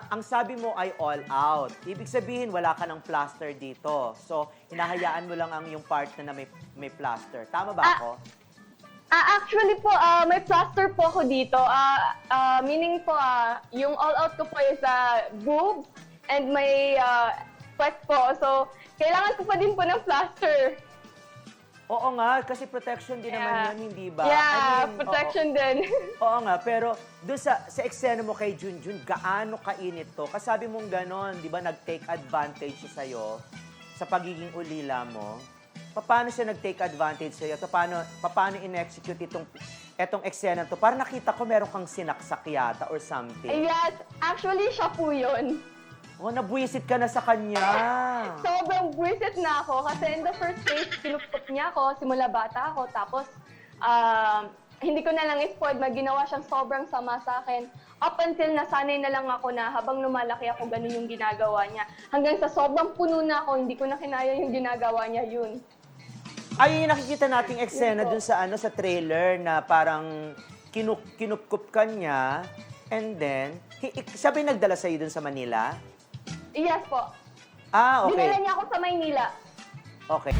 na ang sabi mo ay all out. Ibig sabihin, wala ka ng plaster dito. So, hinahayaan mo lang ang yung part na may, may plaster. Tama ba Ah, ako? Ah, actually po, ah, may plaster po ako dito. Ah, ah, meaning po, ah, yung all out ko po is ah, boobs and may uh, sweat po. So, kailangan ko pa din po ng plaster. Oo nga, kasi protection din naman Yeah. yun, hindi ba? yeah, I mean, protection din. Oo, oo nga, pero doon sa, sa eksena mo kay Junjun, gaano kainit to? Kasabi mong ganon, di ba, nag-take advantage siya sa'yo sa pagiging ulila mo. Paano siya nag-take advantage sa'yo? To, paano, paano in-execute itong, etong eksena to? Para nakita ko meron kang sinaksak yata or something. yes, actually, siya po yun. Oh, nabwisit ka na sa kanya. Sobrang buwisit na ako kasi in the first place, kinupkop niya ako simula bata ako. Tapos, um, hindi ko na lang spoiled, may ginawa siyang sobrang sama sa akin. Up until nasanay na lang ako na habang lumalaki ako, ganun yung ginagawa niya. Hanggang sa sobrang puno na ako, hindi ko na kinaya yung ginagawa niya yun. Ay, yung nakikita nating eksena dun sa ano sa trailer na parang kinuk kinupkup ka niya and then hi- yung nagdala sa'yo dun sa Manila? Yes po. Ah, Dinala okay. niya ako sa Maynila. Okay.